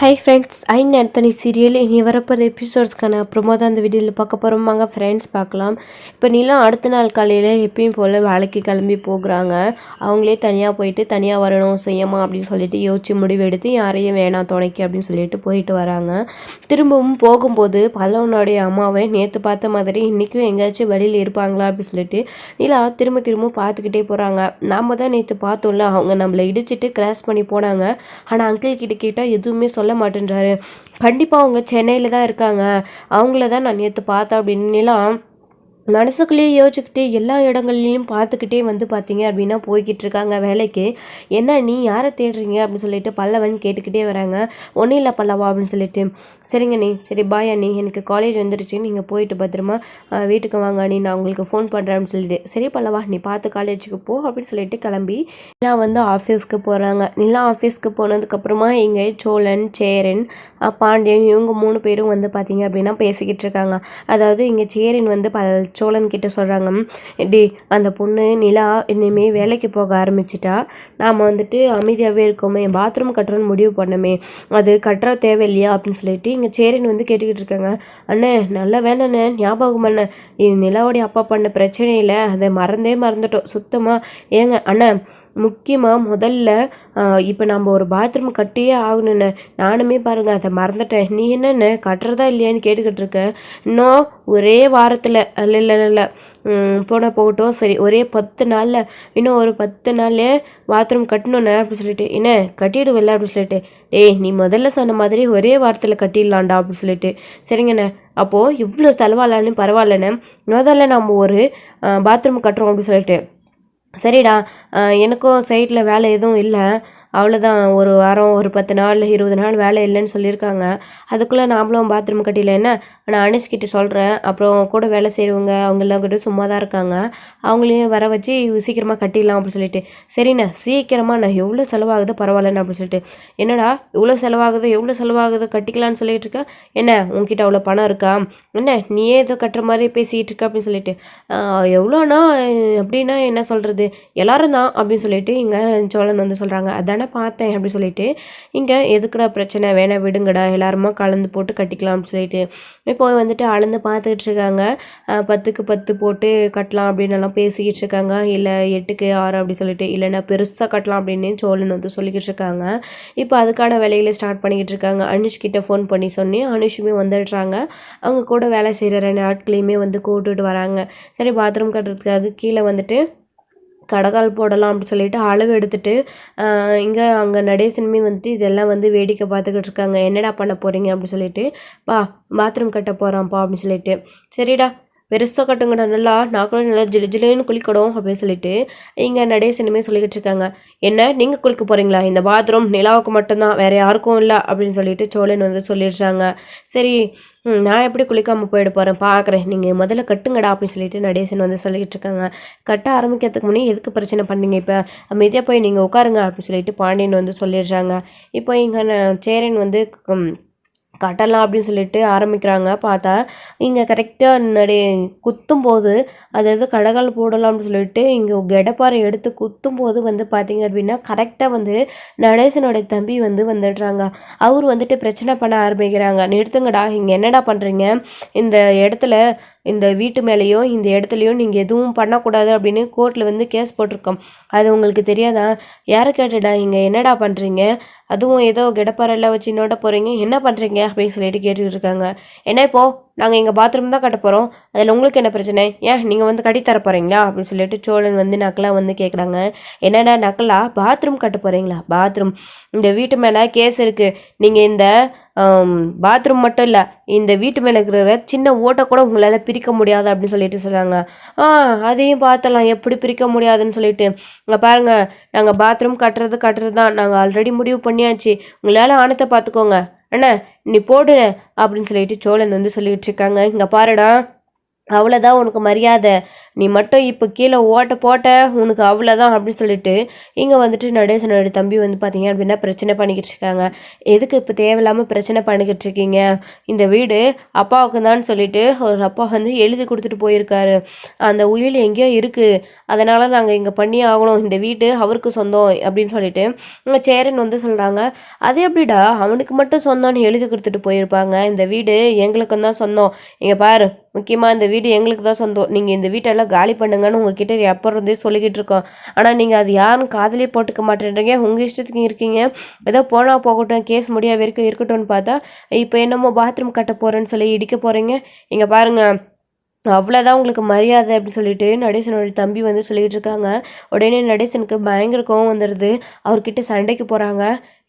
High friends ஐன் அத்தனி serial இனி வரப்போகிற எபிசோட்ஸ்க்கான அப்புறமா தான் அந்த வீடியோவில் பார்க்க போகிறோம் வாங்க ஃப்ரெண்ட்ஸ் பார்க்கலாம். இப்போ நீலாம் அடுத்த நாள் காலையில் எப்பயும் போல் வேலைக்கு கிளம்பி போகிறாங்க. அவங்களே தனியாக போயிட்டு தனியாக வரணும் செய்யமா அப்படின்னு சொல்லிட்டு யோசிச்சு முடிவு எடுத்து யாரையும் வேணாம் துணைக்கு அப்படின்னு சொல்லிட்டு போயிட்டு வராங்க. திரும்பவும் போகும்போது பல்லவனுடைய அம்மாவை நேற்று பார்த்த மாதிரி இன்றைக்கும் எங்கேயாச்சும் வெளியில் இருப்பாங்களா அப்படின்னு சொல்லிட்டு நீலா திரும்ப திரும்ப பார்த்துக்கிட்டே போகிறாங்க நாம் தான் நேற்று பார்த்தோம்ல அவங்க நம்மளை இடிச்சிட்டு கிராஸ் பண்ணி போனாங்க. ஆனால் அங்கிள் கிட்ட கேட்டால் எதுவுமே சொல்ல மாட்டேன்றாரு கண்டிப்பாக அவங்க சென்னையில் தான் இருக்காங்க. அவங்கள தான் நான் நேற்று பார்த்தேன் அப்படின்னுலாம் மனசுக்குள்ளேயே யோசிச்சுக்கிட்டே எல்லா இடங்கள்லையும் பார்த்துக்கிட்டே வந்து பார்த்தீங்க அப்படின்னா போய்கிட்டு இருக்காங்க வேலைக்கு. என்ன நீ யாரை தேடுறீங்க அப்படின்னு சொல்லிட்டு பல்லவன் கேட்டுக்கிட்டே வராங்க. ஒன்றும் இல்லை பல்லவா அப்படின்னு சொல்லிட்டு. சரிங்க நீ சரி பாய் அண்ணி. எனக்கு காலேஜ் வந்துருச்சு. நீங்கள் போயிட்டு பத்திரமா வீட்டுக்கு வாங்க அண்ணி. நான் உங்களுக்கு ஃபோன் பண்ணுறேன் அப்படின்னு சொல்லிட்டு. சரி பல்லவா நீ பார்த்து காலேஜுக்கு போ அப்படின்னு சொல்லிட்டு கிளம்பி நிலா வந்து ஆஃபீஸ்க்கு போகிறாங்க நிலா ஆஃபீஸ்க்கு போனதுக்கப்புறமா இங்கே சோழன் சேரன் பாண்டியன் இவங்க மூணு பேரும் வந்து பார்த்தீங்க அப்படின்னா பேசிக்கிட்டு இருக்காங்க. அதாவது இங்கே சேரன் வந்து பல சோழன் கிட்ட சொல்கிறாங்க டி அந்த பொண்ணு நிலா இனிமே வேலைக்கு போக ஆரம்பிச்சிட்டா. நாம் வந்துட்டு அமைதியாகவே இருக்கோமே பாத்ரூம் கட்டுறோன்னு முடிவு பண்ணமே. அது கட்டுற தேவையில்லையா? அப்படின்னு சொல்லிட்டு இங்கே சேரன் வந்து கேட்டுக்கிட்டு இருக்காங்க அண்ணே நல்லா வேணண்ணே ஞாபகம் பண்ண. இது நிலாவுடைய அப்பா பண்ண பிரச்சனையில் அதை மறந்தே மறந்துட்டோம். சுத்தமாக ஏங்க அண்ணன் முக்கியமாக முதல்ல இப்போ நம்ம ஒரு பாத்ரூம் கட்டியே ஆகணுண்ணே நானுமே பாருங்கள் அதை மறந்துட்டேன். நீ என்னண்ணே கட்டுறதா இல்லையான்னு கேட்டுக்கிட்டு இருக்க. இன்னும் ஒரே வாரத்தில் இல்லை இல்லை இல்லை போனால் போகட்டும். சரி ஒரே பத்து நாளில் இன்னும் ஒரு பத்து நாள்லேயே பாத்ரூம் கட்டணுண்ணே அப்படின்னு சொல்லிட்டு. என்ன கட்டிடுவில்ல அப்படின்னு சொல்லிட்டு. ஏய் நீ முதல்ல சொன்ன மாதிரி ஒரே வாரத்தில் கட்டிடலாம்டா அப்படின்னு சொல்லிட்டு. சரிங்கண்ணே அப்போது இவ்வளோ செலவாகலான்னு பரவாயில்லண்ணே. முதல்ல நம்ம ஒரு பாத்ரூம் கட்டுறோம் அப்படின்னு சொல்லிட்டு. சரிடா எனக்கும் சைட்டில் வேலை எதுவும் இல்லை. அவ்வளோதான் ஒரு வாரம் ஒரு பத்து நாள் இருபது நாள் வேலை இல்லைன்னு சொல்லியிருக்காங்க. அதுக்குள்ளே நாமளும் பாத்ரூம் கட்டியில் என்ன? நான் அனிஷ் கிட்ட சொல்கிறேன் அப்புறம் கூட வேலை செய்கிறவங்க அவங்கெல்லாம் கூட சும்மா தான் இருக்காங்க. அவங்களையும் வர வச்சு சீக்கிரமாக கட்டிடலாம் அப்படின்னு சொல்லிட்டு. சரிண்ணா சீக்கிரமாக நான் எவ்வளோ செலவாகுது பரவாயில்லண்ணா அப்படின்னு சொல்லிட்டு. என்னடா இவ்வளோ செலவாகுது எவ்வளோ செலவாகுது கட்டிக்கலான்னு சொல்லிட்டு இருக்கேன் என்ன உங்ககிட்ட அவ்வளோ பணம் இருக்கா? என்ன நீயே ஏதோ கட்டுற மாதிரி பேசிகிட்டு இருக்க அப்படின்னு சொல்லிட்டு. எவ்வளோனா அப்படின்னா என்ன சொல்கிறது எல்லாரும் தான் அப்படின்னு சொல்லிட்டு இங்கே சோழன் வந்து சொல்கிறாங்க அதானே பார்த்தேன் அப்படின்னு சொல்லிட்டு. இங்கே எதுக்குடா பிரச்சனை? வேணா விடுங்கடா எல்லாருமா கலந்து போட்டு கட்டிக்கலாம் அப்படின்னு சொல்லிட்டு. போய் வந்துட்டு அளந்து பார்த்துக்கிட்டு இருக்காங்க பத்துக்கு பத்து போட்டு கட்டலாம் அப்படின்னு எல்லாம் பேசிக்கிட்டு இருக்காங்க இல்லை எட்டுக்கு ஆறு அப்படி சொல்லிட்டு இல்லைன்னா பெருசாக கட்டலாம் அப்படின்னு சோழன் வந்து சொல்லிக்கிட்டு இருக்காங்க இப்போ அதுக்கான வேலைகளை ஸ்டார்ட் பண்ணிக்கிட்டு இருக்காங்க அனுஷ் கிட்ட ஃபோன் பண்ணி சொன்னி அனுஷுமே வந்துடுறாங்க. அவங்க கூட வேலை செய்கிற ரெண்டு ஆட்களையுமே வந்து கூப்பிட்டுட்டு வராங்க. சரி பாத்ரூம் கட்டுறதுக்காக கீழே வந்துட்டு கடகால் போடலாம் அப்படின்னு சொல்லிட்டு அளவு எடுத்துட்டு இங்கே அங்கே நடேசனுமே வந்துட்டு இதெல்லாம் வந்து வேடிக்கை பார்த்துக்கிட்டு இருக்காங்க. என்னடா பண்ண போகிறீங்க அப்படின்னு சொல்லிட்டு பா பாத்ரூம் கட்ட போகிறான்ப்பா அப்படின்னு சொல்லிட்டு. சரிடா பெருசாக கட்டுங்கடா நல்லா நாக்களும் நல்லா ஜிலு ஜிலுன்னு குளிக்கணும் அப்படின்னு சொல்லிட்டு இங்கே நடேசனுமே சொல்லிக்கிட்டு இருக்காங்க. என்ன நீங்கள் குளிக்க போகிறீங்களா இந்த பாத்ரூம் நிலாவுக்கு மட்டும்தான் வேறு யாருக்கும் இல்லை அப்படின்னு சொல்லிட்டு சோழன் வந்து சொல்லிடுறாங்க. சரி நான் எப்படி குளிக்காமல் போயிட போகிறேன் பார்க்குறேன் நீங்கள் முதல்ல கட்டுங்கடா அப்படின்னு சொல்லிட்டு நடேசன் வந்து சொல்லிக்கிட்டு இருக்காங்க. கட்ட ஆரம்பிக்கிறதுக்கு முன்னே எதுக்கு பிரச்சனை பண்ணீங்க இப்போ? அமைதியாக போய் நீங்கள் உட்காருங்க அப்படின்னு சொல்லிட்டு பாண்டியன் வந்து சொல்லிடுறாங்க. இப்போ இங்கே சேரன் வந்து கட்டலாம் அப்படின்னு சொல்லிட்டு ஆரம்பிக்கிறாங்க. பார்த்தா இங்கே கரெக்டாக நடே குத்தும் போது அதாவது கடகால் போடலாம் அப்படின்னு சொல்லிட்டு இங்கே கெடப்பாறை எடுத்து குத்தும் போது வந்து பார்த்தீங்க அப்படின்னா கரெக்டாக வந்து நடேசனுடைய தம்பி வந்து வந்துடுறாங்க. அவர் வந்துட்டு பிரச்சனை பண்ண ஆரம்பிக்கிறாங்க. நிறுத்துங்கடா இங்கே என்னடா பண்ணுறீங்க இந்த இடத்துல இந்த வீட்டு மேலேயோ இந்த இடத்துலையும் நீங்கள் எதுவும் பண்ணக்கூடாது அப்படின்னு கோர்ட்டில் வந்து கேஸ் போட்டிருக்கோம். அது உங்களுக்கு தெரியாதா? யாரை கேட்டுடா இங்கே என்னடா பண்ணுறீங்க அதுவும் ஏதோ கிடப்பாரெல்லாம் வச்சு நோட்ட போகிறீங்க என்ன பண்ணுறீங்க அப்படின்னு சொல்லிட்டு கேட்டுக்கிட்டு இருக்காங்க. என்ன இப்போது நாங்கள் எங்கள் பாத்ரூம் தான் கட்ட போகிறோம் அதில் உங்களுக்கு என்ன பிரச்சனை? ஏன் நீங்கள் வந்து கட்டி தர போகிறீங்களா அப்படின்னு சொல்லிட்டு சோழன் வந்து நக்கலாக வந்து கேட்குறாங்க என்னடா நக்கலா? பாத்ரூம் கட்ட போகிறீங்களா பாத்ரூம் இந்த வீட்டு மேலே கேஸ் இருக்குது நீங்கள் இந்த பாத்ரூம் மட்டும் இல்லை இந்த வீட்டு மேலே இருக்கிற சின்ன ஓட்டை கூட உங்களால் பிரிக்க முடியாது அப்படின்னு சொல்லிட்டு சொல்கிறாங்க ஆ அதையும் பார்த்தலாம். எப்படி பிரிக்க முடியாதுன்னு சொல்லிட்டு. இங்கே பாருங்கள் நாங்கள் பாத்ரூம் கட்டுறது கட்டுறது தான் நாங்கள் ஆல்ரெடி முடிவு பண்ணியாச்சு. உங்களால் ஆணத்தை பார்த்துக்கோங்க. அண்ணா நீ போடுற அப்படின்னு சொல்லிட்டு சோழன் வந்து சொல்லிட்டு இருக்காங்க. இங்கே பாருடா. அவ்வளோதான் உனக்கு மரியாதை. நீ மட்டும் இப்போ கீழே ஓட்ட போட்ட உனக்கு அவ்வளோதான் அப்படின்னு சொல்லிட்டு இங்கே வந்துட்டு நடேசனோட தம்பி வந்து பார்த்தீங்க அப்படின்னா பிரச்சனை பண்ணிக்கிட்டு இருக்காங்க. எதுக்கு இப்போ தேவையில்லாமல் பிரச்சனை பண்ணிக்கிட்டு இருக்கீங்க? இந்த வீடு அப்பாவுக்கு தான் சொல்லிட்டு ஒரு அப்பா வந்து எழுதி கொடுத்துட்டு போயிருக்காரு. அந்த உயில் எங்கேயோ இருக்குது அதனால் நாங்கள் இங்கே பண்ணி ஆகணும். இந்த வீடு அவருக்கு சொந்தம் அப்படின்னு சொல்லிட்டு இங்கே சேரன் வந்து சொல்கிறாங்க அது எப்படிடா? அவனுக்கு மட்டும் சொந்தம்னு எழுதி கொடுத்துட்டு போயிருப்பாங்க. இந்த வீடு எங்களுக்கும் தான் சொந்தம். இங்கே பாரு முக்கியமாக இந்த வீடு எங்களுக்கு தான் சொந்தம். நீங்கள் இந்த வீட்டெல்லாம் காலி பண்ணுங்கன்னு உங்ககிட்ட எப்போ இருந்தே சொல்லிக்கிட்டு இருக்கோம். ஆனால் நீங்கள் அது யாரும் காதலே போட்டுக்க மாட்டேன்றீங்க. உங்கள் இஷ்டத்துக்கு இருக்கீங்க. ஏதோ போனால் போகட்டும் கேஸ் முடியா வரைக்கும் இருக்கட்டும்னு பார்த்தா இப்போ என்னமோ பாத்ரூம் கட்ட போகிறேன்னு சொல்லி இடிக்க போகிறீங்க இங்கே பாருங்கள் அவ்வளோதான் உங்களுக்கு மரியாதை அப்படின்னு சொல்லிட்டு நடேசனோட தம்பி வந்து சொல்லிக்கிட்டு இருக்காங்க. உடனே நடேசனுக்கு பயங்கர கோவம் வந்துடுது அவர்கிட்ட சண்டைக்கு போகிறாங்க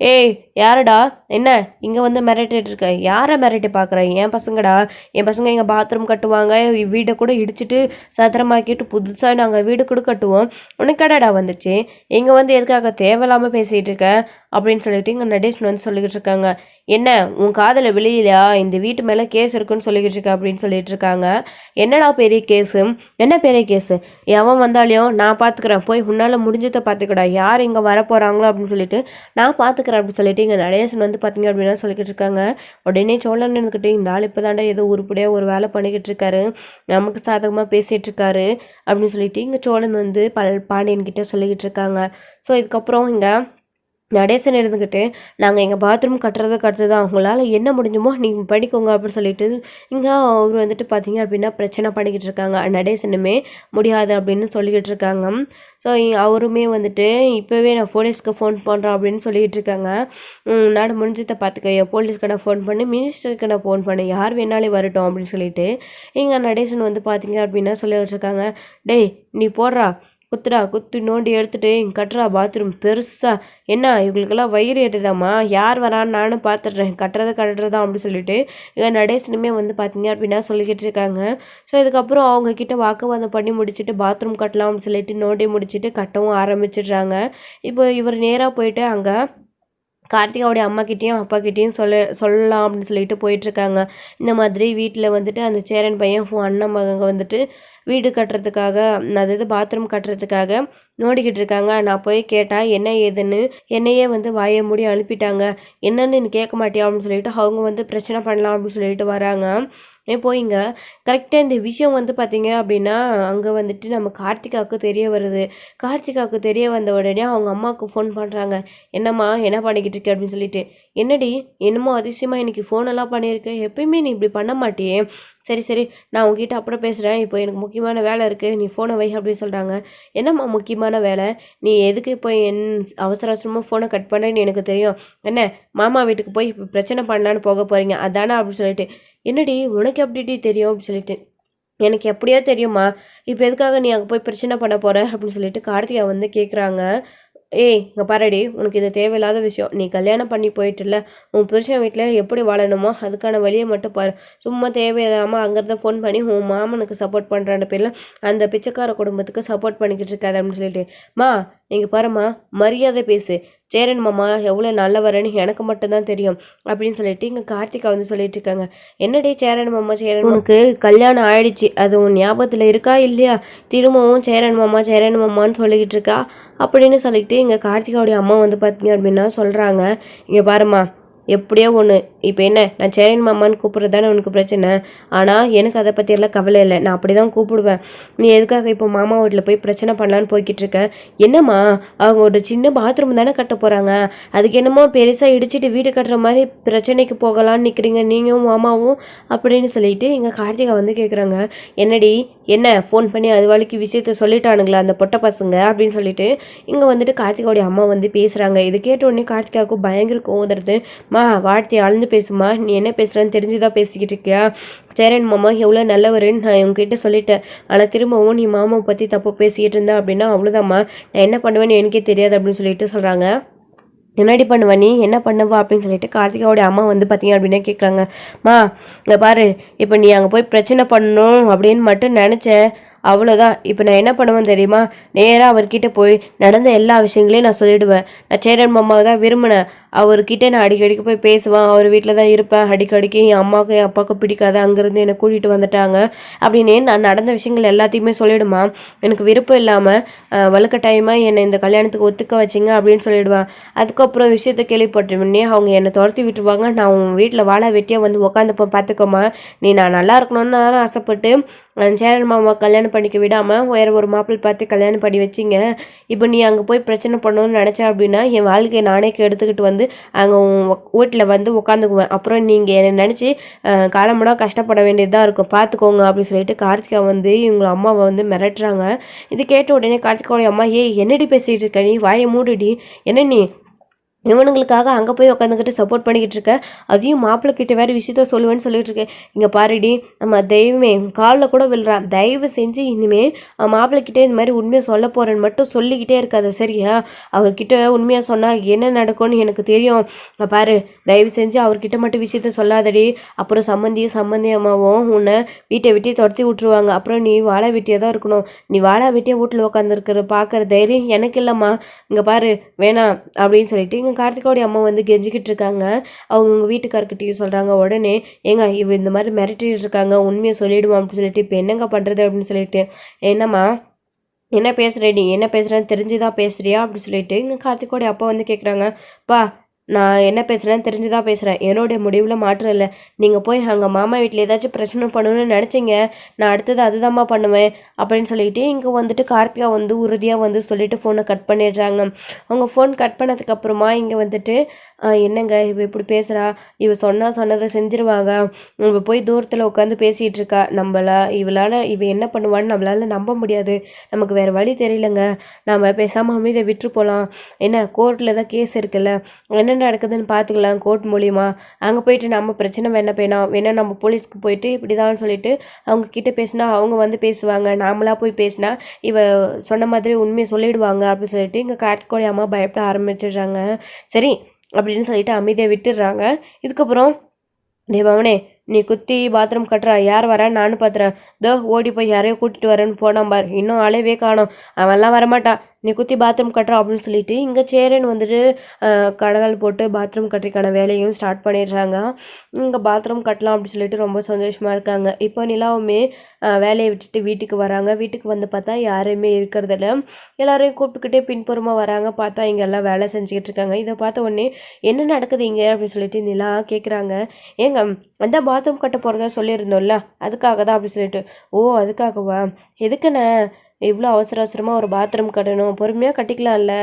ஏய் யாருடா? என்ன? இங்கே வந்து மிரட்டிட்டு இருக்க. யாரை மிரட்டி பார்க்குற என் பசங்கடா. என் பசங்க எங்கள் பாத்ரூம் கட்டுவாங்க. வீடை கூட இடிச்சிட்டு சத்திரமாக்கிட்டு புதுசாக நாங்கள் வீடு கூட கட்டுவோம். உனக்கு கடடா வந்துச்சு? இங்கே வந்து எதுக்காக தேவையில்லாமல் பேசிகிட்டு இருக்க? அப்படின்னு சொல்லிட்டு இங்கே நடேசன் வந்து சொல்லிக்கிட்டு இருக்காங்க. என்ன உன் காதில் விழியிலையா? இந்த வீட்டு மேலே கேஸ் இருக்குன்னு சொல்லிக்கிட்டு இருக்க அப்படின்னு சொல்லிட்டு இருக்காங்க. என்னடா பெரிய கேஸு என்ன பெரிய கேஸு எவன் வந்தாலையும் நான் பார்த்துக்கிறேன் போய் உன்னால் முடிஞ்சதை பார்த்துக்கடா யார் இங்கே வர போகிறாங்களோ அப்படின்னு சொல்லிட்டு நான் பார்த்துக்கிறேன் அப்படின்னு சொல்லிட்டு இங்கே நடேசன் வந்து பார்த்தீங்க அப்படின்னா சொல்லிக்கிட்டு இருக்காங்க. உடனே சோழன் இந்த ஆள் இப்போ தாண்டா ஏதோ உருப்படியாக ஒரு வேலை பண்ணிக்கிட்டு இருக்காரு. நமக்கு சாதகமாக பேசிகிட்டு இருக்காரு அப்படின்னு சொல்லிட்டு இங்கே சோழன் வந்து பல் பாண்டியன்கிட்ட சொல்லிக்கிட்டு இருக்காங்க. ஸோ இதுக்கப்புறம் இங்கே நடேசன் இருந்துக்கிட்டு நாங்கள் எங்கள் பாத்ரூம் கட்டுறது கட்டுறது அவங்களால என்ன முடிஞ்சுமோ நீங்கள் படிக்கோங்க அப்படின்னு சொல்லிட்டு இங்கே அவர் வந்துட்டு பார்த்தீங்க அப்படின்னா பிரச்சனை பண்ணிக்கிட்டு இருக்காங்க. நடேசனுமே முடியாது அப்படின்னு சொல்லிக்கிட்டு இருக்காங்க. ஸோ அவருமே வந்துட்டு இப்போவே நான் போலீஸ்க்கு ஃபோன் பண்ணுறேன் அப்படின்னு சொல்லிகிட்டு இருக்காங்க. நாடு முடிஞ்சதை பார்த்துக்க போலீஸ்க்கு நான் ஃபோன் பண்ணி மினிஸ்டருக்கு நான் ஃபோன் பண்ணேன். யார் வேணாலே வரட்டும் அப்படின்னு சொல்லிட்டு இங்கே நடேசன் வந்து பார்த்தீங்க அப்படின்னா சொல்லி இருக்காங்க. டேய் நீ போடுறா. குத்துடா குத்து நோண்டி எடுத்துட்டு இங்கே கட்டுறா பாத்ரூம் பெருசா. என்ன இவங்களுக்கெல்லாம் வயிறு ஏட்டுதாம்மா யார் வரான்னு நானும் பார்த்துட்றேன் கட்டுறதை கட்டுறதா அப்படின்னு சொல்லிட்டு நடேசனுமே வந்து பார்த்தீங்க அப்படின்னா சொல்லிக்கிட்டு இருக்காங்க. ஸோ இதுக்கப்புறம் அவங்க கிட்ட வாக்குவாதம் பண்ணி முடிச்சுட்டு பாத்ரூம் கட்டலாம் அப்படின்னு சொல்லிட்டு நோண்டி முடிச்சுட்டு கட்டவும் ஆரம்பிச்சிடுறாங்க. இப்போ இவர் நேராக போயிட்டு அங்கே கார்த்திகாவுடைய அம்மாக்கிட்டேயும் அப்பாக்கிட்டேயும் சொல்ல சொல்லலாம் அப்படின்னு சொல்லிட்டு போயிட்டுருக்காங்க இந்த மாதிரி வீட்டில் வந்துட்டு அந்த சேரன் பையன் அண்ணன் மகங்க வந்துட்டு வீடு கட்டுறதுக்காக அதாவது பாத்ரூம் கட்டுறதுக்காக நோடிக்கிட்டு இருக்காங்க நான் போய் கேட்டால் என்ன ஏதுன்னு? என்னையே வந்து வாயை மூடி அனுப்பிட்டாங்க என்னன்னு நீ கேட்க மாட்டியா? அப்படின்னு சொல்லிட்டு அவங்க வந்து பிரச்சனை பண்ணலாம் அப்படின்னு சொல்லிட்டு வராங்க. இப்போ இங்கே கரெக்டாக இந்த விஷயம் வந்து பார்த்தீங்க அப்படின்னா அங்கே வந்துட்டு நம்ம கார்த்திகாவுக்கு தெரிய வருது. கார்த்திகாவுக்கு தெரிய வந்த உடனே அவங்க அம்மாவுக்கு ஃபோன் பண்ணுறாங்க என்னம்மா என்ன பண்ணிக்கிட்டு இருக்கு? அப்படின்னு சொல்லிட்டு. என்னடி என்னமோ அதிசயமாக இன்னைக்கு ஃபோனெல்லாம் பண்ணியிருக்கேன் எப்பயுமே நீ இப்படி பண்ண மாட்டியே. சரி சரி நான் உங்ககிட்ட அப்புறம் பேசுகிறேன் இப்போ எனக்கு முக்கியமான வேலை இருக்குது நீ ஃபோனை வை அப்படின்னு சொல்கிறாங்க என்னம்மா முக்கியமான வேலை. நீ எதுக்கு இப்போ என் அவசர அவசரமாக ஃபோனை கட் பண்ணுறேன்னு எனக்கு தெரியும். என்ன மாமா வீட்டுக்கு போய் இப்போ பிரச்சனை பண்ணலான்னு போக போகிறீங்க அதானே அப்படின்னு சொல்லிட்டு. என்னடி உனக்கு எப்படி தெரியும் அப்படின்னு சொல்லிட்டு. எனக்கு எப்படியோ தெரியுமா இப்போ எதுக்காக நீ அங்கே போய் பிரச்சனை பண்ண போகிற அப்படின்னு சொல்லிட்டு கார்த்திகா வந்து கேட்குறாங்க ஏய் இங்கே பாருடி உனக்கு இது தேவையில்லாத விஷயம். நீ கல்யாணம் பண்ணி போயிட்டுல உன் புருஷன் வீட்டில் எப்படி வாழணுமோ அதுக்கான வழியை மட்டும் பாரு. சும்மா தேவையில்லாமல் அங்கேருந்து ஃபோன் பண்ணி உன் மாமனுக்கு சப்போர்ட் பண்ணுறான்ற பேரில் அந்த பிச்சைக்கார குடும்பத்துக்கு சப்போர்ட் பண்ணிக்கிட்டு இருக்காது அப்படின்னு சொல்லிட்டு. மா இங்கே பாருமா மரியாதை பேசு. சேரன் மாமா எவ்வளோ நல்லவரன்னு எனக்கு மட்டும்தான் தெரியும் அப்படின்னு சொல்லிட்டு இங்கே கார்த்திகா வந்து சொல்லிட்டு இருக்காங்க. என்னடி சேரன் மாமா சேரன் உனக்கு கல்யாணம் ஆயிடுச்சு. அது உன் ஞாபகத்தில் இருக்கா இல்லையா? திரும்பவும் சேரன் மாமா சேரன் மாமான்னு சொல்லிக்கிட்டு இருக்கா அப்படின்னு சொல்லிட்டு இங்கே கார்த்திகாவுடைய அம்மா வந்து பார்த்தீங்க அப்படின்னா சொல்கிறாங்க இங்கே பாருமா எப்படியோ ஒன்று இப்போ என்ன? நான் சேரன் மாமான்னு கூப்பிட்றது தானே உனக்கு பிரச்சனை? ஆனால் எனக்கு அதை பற்றியெல்லாம் கவலை இல்லை. நான் அப்படி தான் கூப்பிடுவேன். நீ எதுக்காக இப்போ மாமா வீட்டில் போய் பிரச்சனை பண்ணலான்னு போய்கிட்டு இருக்க? என்னம்மா? அவங்க ஒரு சின்ன பாத்ரூம் தானே கட்ட போகிறாங்க அதுக்கு என்னமோ பெருசாக இடிச்சிட்டு வீடு கட்டுற மாதிரி பிரச்சனைக்கு போகலான்னு நிற்கிறீங்க நீங்களும் மாமாவும் அப்படின்னு சொல்லிட்டு எங்கள் கார்த்திகா வந்து கேட்குறாங்க என்னடி என்ன ஃபோன் பண்ணி அது வழிக்கு விஷயத்த சொல்லிட்டானுங்களா அந்த பொட்டை பசங்க? அப்படின்னு சொல்லிட்டு இங்கே வந்துட்டு கார்த்திகாவுடைய அம்மா வந்து பேசுகிறாங்க இது கேட்ட உடனே கார்த்திகாவுக்கு பயங்கர கோவம் மா வாழ்த்தி அழுந்து பேசுமா. நீ என்ன பேசுகிறான்னு தெரிஞ்சுதான் பேசிக்கிட்டு இருக்கியா? சேரன் மாமா எவ்வளோ நல்லவருன்னு நான் உங்ககிட்ட சொல்லிட்டேன். ஆனால் திரும்பவும் நீ மாமாவை பற்றி தப்பு பேசிக்கிட்டு இருந்தா அப்படின்னா அவ்வளோதாம்மா நான் என்ன பண்ணுவேன்னு எனக்கே தெரியாது அப்படின்னு சொல்லிட்டு சொல்கிறாங்க என்னடி பண்ணுவ நீ என்ன பண்ணுவா அப்படின்னு சொல்லிட்டு கார்த்திகாவோடைய அம்மா வந்து பார்த்தீங்க அப்படின்னா கேட்குறாங்க மா இங்கே பாரு இப்போ நீ அங்கே போய் பிரச்சனை பண்ணணும் அப்படின்னு மட்டும் நினச்சேன். அவ்வளோதான் இப்போ நான் என்ன பண்ணுவேன் தெரியுமா? நேராக அவர்கிட்ட போய் நடந்த எல்லா விஷயங்களையும் நான் சொல்லிடுவேன். நான் சேரன் மாமாவை தான் விரும்பினேன். அவர்கிட்ட நான் அடிக்கடிக்கு போய் பேசுவேன். அவர் வீட்டில் தான் இருப்பேன். அடிக்கடிக்கு என் அம்மாவுக்கும் என் அப்பாவுக்கும் பிடிக்காது அங்கேருந்து என்னை கூட்டிகிட்டு வந்துட்டாங்க. அப்படின்னு நான் நடந்த விஷயங்கள் எல்லாத்தையுமே சொல்லிவிடுமா எனக்கு விருப்பம் இல்லாமல் வலுக்கட்டாயமாக என்னை இந்த கல்யாணத்துக்கு ஒத்துக்க வச்சிங்க அப்படின்னு சொல்லிவிடுவேன் அதுக்கப்புறம் விஷயத்தை கேள்விப்பட்ட உடனே அவங்க என்னை துரத்தி விட்டுருவாங்க. நான் உன் வீட்டில் வாழை வெட்டியாக வந்து உட்காந்துப்போம் பார்த்துக்கோமா நீ நான் நல்லா இருக்கணும்னு தானே ஆசைப்பட்டு சேரன் மாமா கல்யாணம் பண்ணிக்க விடாமல் வேறு ஒரு மாப்பிள்ளை பார்த்து கல்யாணம் பண்ணி வச்சிங்க. இப்போ நீ அங்கே போய் பிரச்சனை பண்ணணும்னு நினச்ச அப்படின்னா என் வாழ்க்கையை நானே எடுத்துக்கிட்டு வந்து அங்கே வீட்டில் வந்து உட்காந்துக்குவேன் அப்புறம் நீங்கள் என்னை நினச்சி காலமுடா கஷ்டப்பட வேண்டியதாக இருக்கும். பார்த்துக்கோங்க அப்படின்னு சொல்லிட்டு கார்த்திகா வந்து இவங்க அம்மாவை வந்து மிரட்டுறாங்க. இது கேட்ட உடனே கார்த்திகாவுடைய அம்மா ஏய் என்னடி பேசிகிட்டு இருக்க? நீ வாயை மூடுடி. என்ன நீ இவனுங்களுக்காக அங்கே போய் உட்காந்துக்கிட்டு சப்போர்ட் பண்ணிக்கிட்டு இருக்க. அதையும் மாப்பிள்ளை கிட்ட வேறு விஷயத்த சொல்லுவேன்னு சொல்லிட்டு இருக்கேன். இங்கே பாருடி நம்ம தெய்வமே காலில் கூட விழுறான் தயவு செஞ்சு இனிமே மாப்பிள்ளை கிட்டே இந்த மாதிரி உண்மையை சொல்ல போகிறேன்னு மட்டும் சொல்லிக்கிட்டே இருக்காது சரியா? அவர்கிட்ட உண்மையாக சொன்னால் என்ன நடக்கும்னு எனக்கு தெரியும். பாரு தயவு செஞ்சு அவர்கிட்ட மட்டும் விஷயத்த சொல்லாதடி. அப்புறம் சம்மந்தியும் சம்மந்தியமாகவும் உன்னை வீட்டை விட்டு துரத்தி விட்ருவாங்க அப்புறம் நீ வாழை வெட்டியே தான் இருக்கணும். நீ வாழை வெட்டியே வீட்டில் உட்காந்துருக்கிற பார்க்குற தைரியம் எனக்கு இல்லைம்மா. இங்கே பாரு வேணாம் அப்படின்னு சொல்லிட்டு இங்கே கார்த்திகாவுடைய அம்மா வந்து கெஞ்சிக்கிட்டு இருக்காங்க. அவங்க உங்கள் வீட்டுக்காரர்கிட்டயும் சொல்கிறாங்க உடனே ஏங்க இவ இந்த மாதிரி மிரட்டிட்டு இருக்காங்க உண்மையை சொல்லிவிடுவோம் அப்படின்னு சொல்லிட்டு இப்போ என்னங்க பண்ணுறது அப்படின்னு சொல்லிட்டு என்னம்மா என்ன பேசுகிற நீ? என்ன பேசுகிறேன்னு தெரிஞ்சுதான் பேசுகிறியா அப்படின்னு சொல்லிட்டு இங்கே கார்த்திகோடைய அப்பா வந்து கேட்குறாங்க பா நான் என்ன பேசுகிறேன்னு தெரிஞ்சு தான் பேசுகிறேன் என்னுடைய முடிவில் மாற்றம் இல்லை. நீங்கள் போய் அங்கே மாமா வீட்டில் ஏதாச்சும் பிரச்சனை பண்ணணும்னு நினச்சிங்க. நான் அடுத்தது அதுதாம்மா பண்ணுவேன் அப்படின்னு சொல்லிட்டு இங்கே வந்துட்டு கார்த்திகா வந்து உறுதியாக வந்து சொல்லிட்டு ஃபோனை கட் பண்ணிடுறாங்க. அவங்க ஃபோன் கட் பண்ணதுக்கப்புறமா இங்கே வந்துட்டு என்னங்க இவ இப்படி பேசுகிறா இவ சொன்னால் சொன்னதை செஞ்சிருவாங்க. இவ போய் தூரத்தில் உட்காந்து பேசிகிட்டு இருக்கா. நம்மளா இவளால் இவ என்ன பண்ணுவான்னு நம்மளால நம்ப முடியாது. நமக்கு வேறு வழி தெரியலங்க. நம்ம பேசாமல் அமைதியை விட்டு போகலாம் என்ன கோர்ட்டில் தான் கேஸ் இருக்குல்ல. என்ன என்ன நடக்குதுன்னு பார்த்துக்கலாம் கோர்ட் மூலிமா அங்கே போயிட்டு நம்ம பிரச்சனை வேணா போயினா வேணா நம்ம போலீஸ்க்கு போயிட்டு இப்படி தான் சொல்லிட்டு அவங்க கிட்ட பேசினா அவங்க வந்து பேசுவாங்க. நாமளாக போய் பேசினா இவ சொன்ன மாதிரி உண்மையை சொல்லிடுவாங்க அப்படின்னு சொல்லிட்டு இங்கே காட்கோடி அம்மா பயப்பட ஆரம்பிச்சிடுறாங்க. சரி அப்படின்னு சொல்லிட்டு அமைதியை விட்டுடுறாங்க. இதுக்கப்புறம் டே பவனே நீ குத்தி பாத்ரூம் கட்டுறா யார் வரேன் நானும் பார்த்துறேன் தோ ஓடி போய் யாரையோ கூட்டிகிட்டு வரேன்னு போனான் பார். இன்னும் ஆளேவே காணும் அவன்லாம் வரமாட்டான் நீ குத்தி பாத்ரூம் கட்டுறா அப்படின்னு சொல்லிட்டு இங்கே சேரன் வந்துட்டு கடகால் போட்டு பாத்ரூம் கட்டுறதுக்கான வேலையும் ஸ்டார்ட் பண்ணிடுறாங்க. இங்கே பாத்ரூம் கட்டலாம் அப்படின்னு சொல்லிட்டு ரொம்ப சந்தோஷமாக இருக்காங்க. இப்போ நிலாவுமே வேலையை விட்டுட்டு வீட்டுக்கு வராங்க. வீட்டுக்கு வந்து பார்த்தா யாருமே இருக்கிறதில்ல. எல்லாரையும் கூப்பிட்டுக்கிட்டே பின்புறமாக வராங்க. பார்த்தா இங்கே எல்லாம் வேலை செஞ்சுக்கிட்டு இருக்காங்க. இதை பார்த்த உடனே என்ன நடக்குது இங்கே? அப்படின்னு சொல்லிட்டு நிலா கேட்குறாங்க ஏங்க அந்த பாத்ரூம் கட்ட போகிறதா சொல்லியிருந்தோம்ல அதுக்காக தான் அப்படி சொல்லிட்டு. ஓ அதுக்காகவா? எதுக்குண்ணே? இவ்வளோ அவசர அவசரமாக ஒரு பாத்ரூம் கட்டணும். பொறுமையாக கட்டிக்கலாம்ல.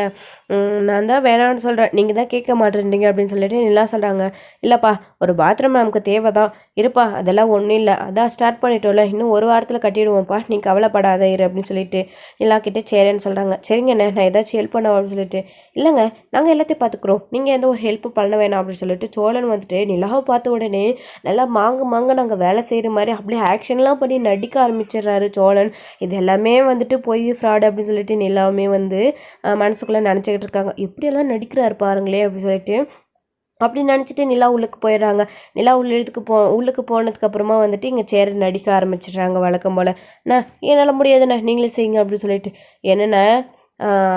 நான் தான் வேணான்னு சொல்கிறேன் நீங்கள் தான் கேட்க மாட்டேன்றீங்க அப்படின்னு சொல்லிட்டு நிலா சொல்கிறாங்க இல்லைப்பா ஒரு பாத்ரூம் நமக்கு தேவை தான் இருப்பா அதெல்லாம் ஒன்றும் இல்லை. அதான் ஸ்டார்ட் பண்ணிட்டோம்ல இன்னும் ஒரு வாரத்தில் கட்டிடுவோம்ப்பா. நீ கவலைப்படாத இரு அப்படின்னு சொல்லிட்டு நிலா கிட்டே சேரேன்னு சொல்கிறாங்க சரிங்கண்ணே நான் ஏதாச்சும் ஹெல்ப் பண்ண அப்படின்னு சொல்லிட்டு இல்லைங்க நாங்கள் எல்லாத்தையும் பார்த்துக்குறோம் நீங்கள் எந்த ஒரு ஹெல்ப்பும் பண்ண வேணாம் அப்படின்னு சொல்லிட்டு சோழன் வந்துட்டு நிலாவை பார்த்த உடனே நல்லா மாங்க மாங்க நாங்கள் வேலை செய்கிற மாதிரி அப்படியே ஆக்ஷன்லாம் பண்ணி நடிக்க ஆரம்பிச்சிடுறாரு சோழன். இது எல்லாமே வந்துட்டு போய் ஃப்ராடு அப்படின்னு சொல்லிட்டு நிலாவுமே வந்து மனசுக்குள்ளே நினச்சிக்கிட்டு இருக்காங்க. எப்படியெல்லாம் நடிக்கிறாரு பாருங்களே அப்படின்னு சொல்லிட்டு அப்படி நினச்சிட்டு நிலா உள்ளுக்கு போயிடுறாங்க. நிலா உள்ளுக்கு போ உள்ளுக்கு போனதுக்கப்புறமா வந்துட்டு இங்கே சேர் நடிக்க ஆரம்பிச்சிடுறாங்க வழக்கம் போல். அண்ணா என்னால் முடியாதுண்ணே நீங்களே செய்யுங்க அப்படின்னு சொல்லிட்டு. என்னென்ன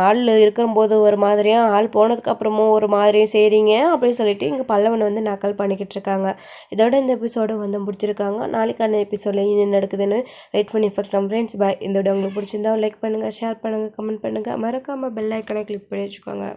ஆள் இருக்கும்போது ஒரு மாதிரியும் ஆள் போனதுக்கப்புறமும் ஒரு மாதிரியும் செய்கிறீங்க அப்படின்னு சொல்லிட்டு இங்கே பல்லவனை வந்து நக்கல் பண்ணிக்கிட்டு இருக்காங்க. இதோட இந்த எபிசோடு வந்து முடிச்சிருக்காங்க. நாளைக்கான எபிசோடில் என்ன நடக்குதுன்னு வெயிட் பண்ணி ஃபர் கம்ப்ரெண்ட்ஸ் பாய் இந்த வீடியோ உங்களுக்கு பிடிச்சிருந்தா லைக் பண்ணுங்கள் ஷேர் பண்ணுங்கள் கமெண்ட் பண்ணுங்கள் மறக்காமல் பெல் ஐக்கனை கிளிக் பண்ணி வச்சுக்கோங்க.